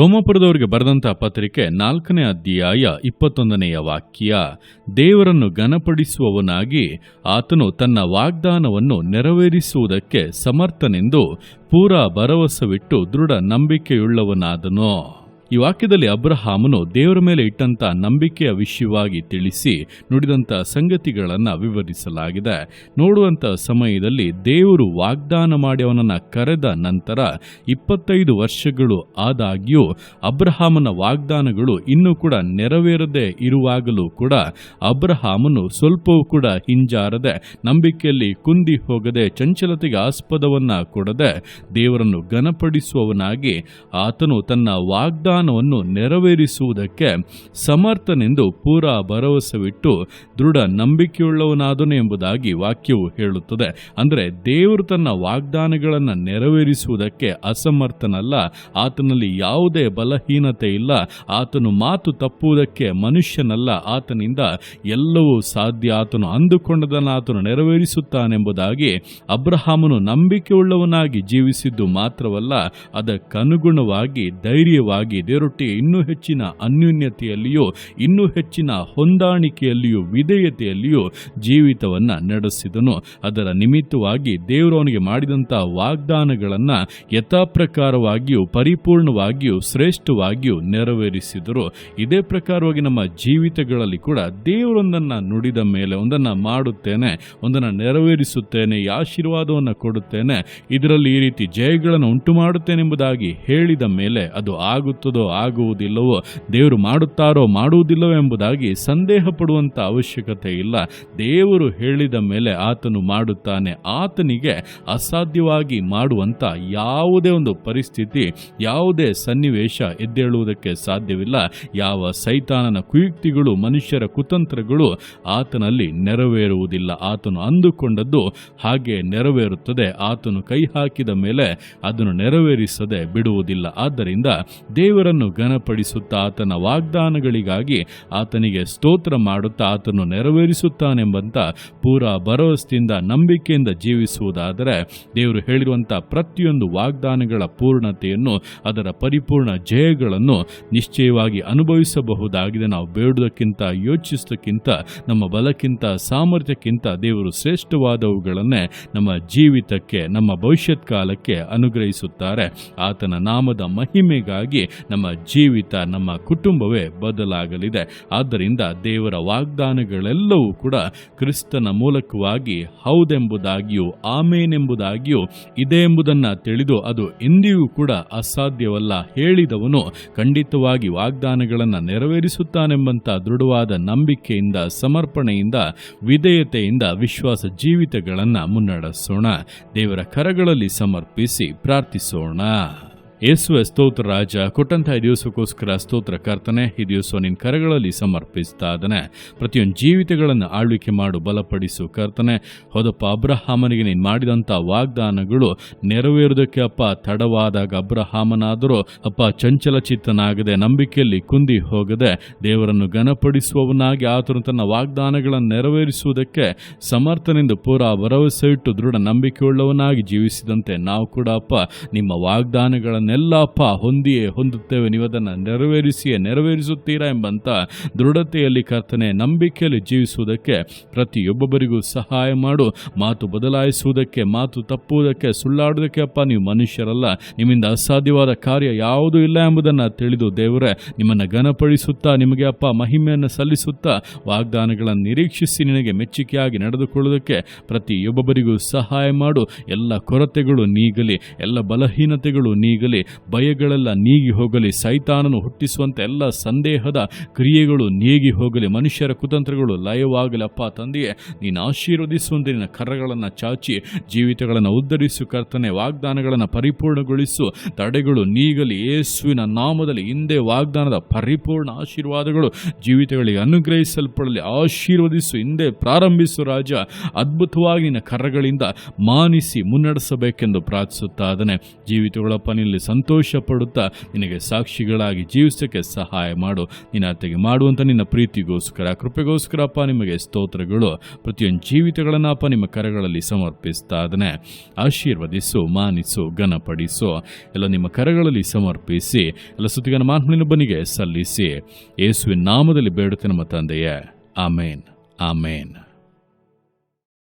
ರೋಮಾಪುರದವರಿಗೆ ಬರೆದಂಥ ಪತ್ರಿಕೆ ನಾಲ್ಕನೇ ಅಧ್ಯಾಯ ಇಪ್ಪತ್ತೊಂದನೆಯ ವಾಕ್ಯ, ದೇವರನ್ನು ಘನಪಡಿಸುವವನಾಗಿ ಆತನು ತನ್ನ ವಾಗ್ದಾನವನ್ನು ನೆರವೇರಿಸುವುದಕ್ಕೆ ಸಮರ್ಥನೆಂದು ಪೂರಾ ಭರವಸವಿಟ್ಟು ದೃಢ ನಂಬಿಕೆಯುಳ್ಳವನಾದನು. ಈ ವಾಕ್ಯದಲ್ಲಿ ಅಬ್ರಹಾಮನು ದೇವರ ಮೇಲೆ ಇಟ್ಟಂತ ನಂಬಿಕೆಯ ವಿಷಯವಾಗಿ ತಿಳಿಸಿ ನುಡಿದಂಥ ಸಂಗತಿಗಳನ್ನು ವಿವರಿಸಲಾಗಿದೆ. ನೋಡುವಂಥ ಸಮಯದಲ್ಲಿ ದೇವರು ವಾಗ್ದಾನ ಮಾಡಿ ಅವನನ್ನು ಕರೆದ ನಂತರ ಇಪ್ಪತ್ತೈದು ವರ್ಷಗಳು ಆದಾಗ್ಯೂ ಅಬ್ರಹಾಮನ ವಾಗ್ದಾನಗಳು ಇನ್ನೂ ಕೂಡ ನೆರವೇರದೆ ಇರುವಾಗಲೂ ಕೂಡ ಅಬ್ರಹಾಮನು ಸ್ವಲ್ಪವೂ ಕೂಡ ಹಿಂಜಾರದೆ ನಂಬಿಕೆಯಲ್ಲಿ ಕುಂದಿ ಹೋಗದೆ ಚಂಚಲತೆಗೆ ಆಸ್ಪದವನ್ನ ಕೊಡದೆ ದೇವರನ್ನು ಘನಪಡಿಸುವವನಾಗಿ ಆತನು ತನ್ನ ವಾಗ್ದಾನವನ್ನು ನೆರವೇರಿಸುವುದಕ್ಕೆ ಸಮರ್ಥನೆಂದು ಪೂರಾ ಭರವಸವಿಟ್ಟು ದೃಢ ನಂಬಿಕೆಯುಳ್ಳವನಾದನು ಎಂಬುದಾಗಿ ವಾಕ್ಯವು ಹೇಳುತ್ತದೆ. ಅಂದರೆ ದೇವರು ತನ್ನ ವಾಗ್ದಾನಗಳನ್ನು ನೆರವೇರಿಸುವುದಕ್ಕೆ ಅಸಮರ್ಥನಲ್ಲ, ಆತನಲ್ಲಿ ಯಾವುದೇ ಬಲಹೀನತೆ ಇಲ್ಲ, ಆತನು ಮಾತು ತಪ್ಪುವುದಕ್ಕೆ ಮನುಷ್ಯನಲ್ಲ, ಆತನಿಂದ ಎಲ್ಲವೂ ಸಾಧ್ಯ, ಆತನು ಅಂದುಕೊಂಡದನ್ನು ಆತನು ನೆರವೇರಿಸುತ್ತಾನೆಂಬುದಾಗಿ ಅಬ್ರಹಾಮನು ನಂಬಿಕೆಯುಳ್ಳವನಾಗಿ ಜೀವಿಸಿದ್ದು ಮಾತ್ರವಲ್ಲ, ಅದಕ್ಕನುಗುಣವಾಗಿ, ಧೈರ್ಯವಾಗಿ ದೇವರೊಟ್ಟಿಗೆ ಇನ್ನೂ ಹೆಚ್ಚಿನ ಅನ್ಯೂನ್ಯತೆಯಲ್ಲಿಯೂ, ಇನ್ನೂ ಹೆಚ್ಚಿನ ಹೊಂದಾಣಿಕೆಯಲ್ಲಿಯೂ, ವಿಧೇಯತೆಯಲ್ಲಿಯೂ ಜೀವಿತವನ್ನು ನಡೆಸಿದನು. ಅದರ ನಿಮಿತ್ತವಾಗಿ ದೇವರವನಿಗೆ ಮಾಡಿದಂಥ ವಾಗ್ದಾನಗಳನ್ನು ಯಥಾಪ್ರಕಾರವಾಗಿಯೂ, ಪರಿಪೂರ್ಣವಾಗಿಯೂ, ಶ್ರೇಷ್ಠವಾಗಿಯೂ ನೆರವೇರಿಸಿದರು. ಇದೇ ಪ್ರಕಾರವಾಗಿ ನಮ್ಮ ಜೀವಿತಗಳಲ್ಲಿ ಕೂಡ ದೇವರೊಂದನ್ನು ನುಡಿದ ಮೇಲೆ ಒಂದನ್ನು ಮಾಡುತ್ತೇನೆ, ಒಂದನ್ನು ನೆರವೇರಿಸುತ್ತೇನೆ ಆಶೀರ್ವಾದವನ್ನು ಕೊಡುತ್ತೇನೆ. ಇದರಲ್ಲಿ ಈ ರೀತಿ ಜಯಗಳನ್ನು ಉಂಟು ಮಾಡುತ್ತೇನೆಂಬುದಾಗಿ ಹೇಳಿದ ಮೇಲೆ ಅದು ಆಗುತ್ತದೋ ಆಗುವುದಿಲ್ಲವೋ, ದೇವರು ಮಾಡುತ್ತಾರೋ ಮಾಡುವುದಿಲ್ಲವೋ ಎಂಬುದಾಗಿ ಸಂದೇಹ ಪಡುವಂಥ ಅವಶ್ಯಕತೆ ಇಲ್ಲ. ದೇವರು ಹೇಳಿದ ಮೇಲೆ ಆತನು ಮಾಡುತ್ತಾನೆ. ಆತನಿಗೆ ಅಸಾಧ್ಯವಾಗಿ ಮಾಡುವಂಥ ಯಾವುದೇ ಒಂದು ಪರಿಸ್ಥಿತಿ, ಯಾವುದೇ ಸನ್ನಿವೇಶ ಎದ್ದೇಳುವುದಕ್ಕೆ ಸಾಧ್ಯವಿಲ್ಲ. ಯಾವ ಸೈತಾನನ ಕುಯುಕ್ತಿಗಳು, ಮನುಷ್ಯರ ಕುತಂತ್ರಗಳು ಆತನಲ್ಲಿ ನೆರವೇರುವುದಿಲ್ಲ. ಆತನು ಅಂದುಕೊಂಡದ್ದು ಹಾಗೆ ನೆರವೇರುತ್ತದೆ. ಆತನು ಕೈ ಹಾಕಿದ ಮೇಲೆ ಅದನ್ನು ನೆರವೇರಿಸದೆ ಬಿಡುವುದಿಲ್ಲ. ಆದ್ದರಿಂದ ದೇವರನ್ನು ಘನಪಡಿಸುತ್ತಾ ಆತನ ವಾಗ್ದಾನಗಳಿಗಾಗಿ ಆತನಿಗೆ ಸ್ತೋತ್ರ ಮಾಡುತ್ತಾ ಆತನು ನೆರವೇರಿಸುತ್ತಾನೆಂಬಂತ ಪೂರಾ ಭರವಸೆಯಿಂದ ನಂಬಿಕೆಯಿಂದ ಜೀವಿಸುವುದಾದರೆ ದೇವರು ಹೇಳಿರುವಂಥ ಪ್ರತಿಯೊಂದು ವಾಗ್ದಾನಗಳ ಪೂರ್ಣತೆಯನ್ನು ಅದರ ಪರಿಪೂರ್ಣ ಜಯಗಳನ್ನು ನಿಶ್ಚಯವಾಗಿ ಅನುಭವಿಸಬಹುದಾಗಿದೆ. ನಾವು ಬೇಡುವುದಕ್ಕಿಂತ ಯೋಚಿಸೋದಕ್ಕಿಂತ ನಮ್ಮ ಬಲಕ್ಕಿಂತ, ಸಾಮರ್ಥ್ಯಕ್ಕಿಂತ ದೇವರು ಶ್ರೇಷ್ಠವಾದವುಗಳನ್ನೇ ನಮ್ಮ ಜೀವಿತಕ್ಕೆ, ನಮ್ಮ ಭವಿಷ್ಯತ್ ಕಾಲಕ್ಕೆ ಅನುಗ್ರಹಿಸುತ್ತಾರೆ. ಆತನ ನಾಮದ ಮಹಿಮೆಗಾಗಿ ನಮ್ಮ ಜೀವಿತ, ನಮ್ಮ ಕುಟುಂಬವೇ ಬದಲಾಗಲಿದೆ. ಆದ್ದರಿಂದ ದೇವರ ವಾಗ್ದಾನಗಳೆಲ್ಲವೂ ಕೂಡ ಕ್ರಿಸ್ತನ ಮೂಲಕವಾಗಿ ಹೌದೆಂಬುದಾಗಿಯೂ, ಆಮೇನೆಂಬುದಾಗಿಯೂ ಇದೆ ಎಂಬುದನ್ನು ತಿಳಿದು ಅದು ಎಂದಿಗೂ ಕೂಡ ಅಸಾಧ್ಯವಲ್ಲ ಹೇಳಿದವನು ಖಂಡಿತವಾಗಿ ವಾಗ್ದಾನಗಳನ್ನು ನೆರವೇರಿಸುತ್ತಾನೆಂಬಂಥ ದೃಢವಾದ ನಂಬಿಕೆಯಿಂದ, ಸಮರ್ಪಣೆಯಿಂದ, ವಿಧೇಯತೆಯಿಂದ ವಿಶ್ವಾಸ ಜೀವಿತಗಳನ್ನು ಮುನ್ನಡೆಸೋಣ. ದೇವರ ಕರಗಳಲ್ಲಿ ಸಮರ್ಪಿಸಿ ಪ್ರಾರ್ಥಿಸೋಣ. ಯೇಸುವೆ ಸ್ತೋತ್ರ ರಾಜ, ಕೊಟ್ಟಂತಹ ದಿವಸಕ್ಕೋಸ್ಕರ ಸ್ತೋತ್ರ ಕರ್ತನೆ, ಈ ದಿವಸ ನಿನ್ನ ಕರಗಳಲ್ಲಿ ಸಮರ್ಪಿಸ್ತಾ ಇದ್ದಾನೆ. ಪ್ರತಿಯೊಂದು ಜೀವಿತಗಳನ್ನು ಆಳ್ವಿಕೆ ಮಾಡು, ಬಲಪಡಿಸು ಕರ್ತನೆ. ಹೋದಪ್ಪ, ಅಬ್ರಹಾಮನಿಗೆ ನೀನು ಮಾಡಿದಂಥ ವಾಗ್ದಾನಗಳು ನೆರವೇರುವುದಕ್ಕೆ ಅಪ್ಪ ತಡವಾದಾಗ ಅಬ್ರಹಾಮನಾದರೂ, ಅಪ್ಪ ಚಂಚಲ ಚಿತ್ತನಾಗದೆ ನಂಬಿಕೆಯಲ್ಲಿ ಕುಂದಿ ಹೋಗದೆ, ದೇವರನ್ನು ಘನಪಡಿಸುವವನಾಗಿ ಆತನು ತನ್ನ ವಾಗ್ದಾನಗಳನ್ನು ನೆರವೇರಿಸುವುದಕ್ಕೆ ಸಮರ್ಥನೆಂದು ಪೂರಾ ಭರವಸೆ ಇಟ್ಟು ದೃಢ ನಂಬಿಕೆಯುಳ್ಳವನಾಗಿ ಜೀವಿಸಿದಂತೆ ನಾವು ಕೂಡ ಅಪ್ಪ ನಿಮ್ಮ ವಾಗ್ದಾನಗಳನ್ನೆಲ್ಲ ಅಪ್ಪ ಹೊಂದಿಯೇ ಹೊಂದುತ್ತೇವೆ ನೀವು ಅದನ್ನು ನೆರವೇರಿಸಿಯೇ ನೆರವೇರಿಸುತ್ತೀರಾ ಎಂಬಂಥ ದೃಢತೆಯಲ್ಲಿ ಕರ್ತನೆ ನಂಬಿಕೆಯಲ್ಲಿ ಜೀವಿಸುವುದಕ್ಕೆ ಪ್ರತಿಯೊಬ್ಬೊಬ್ಬರಿಗೂ ಸಹಾಯ ಮಾಡು. ಮಾತು ಬದಲಾಯಿಸುವುದಕ್ಕೆ, ಮಾತು ತಪ್ಪುವುದಕ್ಕೆ, ಸುಳ್ಳಾಡುವುದಕ್ಕೆ ಅಪ್ಪ, ನೀವು ಮನುಷ್ಯರಲ್ಲ. ನಿಮ್ಮಿಂದ ಅಸಾಧ್ಯವಾದ ಕಾರ್ಯ ಯಾವುದೂ ಇಲ್ಲ ಎಂಬುದನ್ನು ತಿಳಿದು ದೇವರೇ, ನಿಮ್ಮನ್ನು ಘನಪಡಿಸುತ್ತಾ, ನಿಮಗೆ ಅಪ್ಪ ಮಹಿಮೆಯನ್ನು ಸಲ್ಲಿಸುತ್ತಾ, ವಾಗ್ದಾನಗಳನ್ನು ನಿರೀಕ್ಷಿಸಿ, ನಿನಗೆ ಮೆಚ್ಚುಗೆಯಾಗಿ ನಡೆದುಕೊಳ್ಳುವುದಕ್ಕೆ ಪ್ರತಿಯೊಬ್ಬೊಬ್ಬರಿಗೂ ಸಹಾಯ ಮಾಡು. ಎಲ್ಲ ಕೊರತೆಗಳು ನೀಗಲಿ, ಎಲ್ಲ ಬಲಹೀನತೆಗಳು ನೀಗಲಿ ಭಯಗಳೆಲ್ಲ ನೀಗಿ ಹೋಗಲಿ, ಸೈತಾನನು ಹುಟ್ಟಿಸುವಂಥ ಎಲ್ಲ ಸಂದೇಹದ ಕ್ರಿಯೆಗಳು ನೀಗಿ ಹೋಗಲಿ, ಮನುಷ್ಯರ ಕುತಂತ್ರಗಳು ಲಯವಾಗಲಿ. ಅಪ್ಪ, ತಂದೆಯೇ, ನೀನು ಆಶೀರ್ವದಿಸುವಂತೆ ನಿನ್ನ ಕರಗಳನ್ನು ಚಾಚಿ, ಜೀವಿತಗಳನ್ನು ಉದ್ಧರಿಸು ಕರ್ತನೆ, ವಾಗ್ದಾನಗಳನ್ನು ಪರಿಪೂರ್ಣಗೊಳಿಸು. ತಡೆಗಳು ನೀಗಲಿ, ಯೇಸುವಿನ ನಾಮದಲ್ಲಿ ಹಿಂದೆ ವಾಗ್ದಾನದ ಪರಿಪೂರ್ಣ ಆಶೀರ್ವಾದಗಳು ಜೀವಿತಗಳಿಗೆ ಅನುಗ್ರಹಿಸಲ್ಪಡಲಿ. ಆಶೀರ್ವದಿಸು, ಹಿಂದೆ ಪ್ರಾರಂಭಿಸು ರಾಜ. ಅದ್ಭುತವಾಗಿ ನಿನ್ನ ಕರಗಳಿಂದ ಮಾನಿಸಿ ಮುನ್ನಡೆಸಬೇಕೆಂದು ಪ್ರಾರ್ಥಿಸುತ್ತಾದನೆ ಜೀವಿತಗಳಪ್ಪ, ನಿಲ್ಲಿ ಸಂತೋಷ ಪಡುತ್ತಾ ನಿನಗೆ ಸಾಕ್ಷಿಗಳಾಗಿ ಜೀವಿಸೋಕ್ಕೆ ಸಹಾಯ ಮಾಡು. ನಿನ್ನ ಅತ್ತೆಗೆ ಮಾಡುವಂಥ ನಿನ್ನ ಪ್ರೀತಿಗೋಸ್ಕರ ಕೃಪೆಗೋಸ್ಕರ ಅಪ್ಪ ನಿಮಗೆ ಸ್ತೋತ್ರಗಳು. ಪ್ರತಿಯೊಂದು ಜೀವಿತಗಳನ್ನು ಅಪ್ಪ ನಿಮ್ಮ ಕರಗಳಲ್ಲಿ ಸಮರ್ಪಿಸ್ತಾ ಅದನ್ನೇ ಆಶೀರ್ವದಿಸು, ಮಾನಿಸು, ಘನಪಡಿಸು. ಎಲ್ಲ ನಿಮ್ಮ ಕರಗಳಲ್ಲಿ ಸಮರ್ಪಿಸಿ, ಎಲ್ಲ ಸುತ್ತಿಗನ ಮಾನ್ಮನಿಗೆ ಸಲ್ಲಿಸಿ. ಯೇಸುವಿನ ನಾಮದಲ್ಲಿ ಬೇಡುತ್ತೆ ನಮ್ಮ ತಂದೆಯೇ. ಆಮೇನ್. ಆಮೇನ್.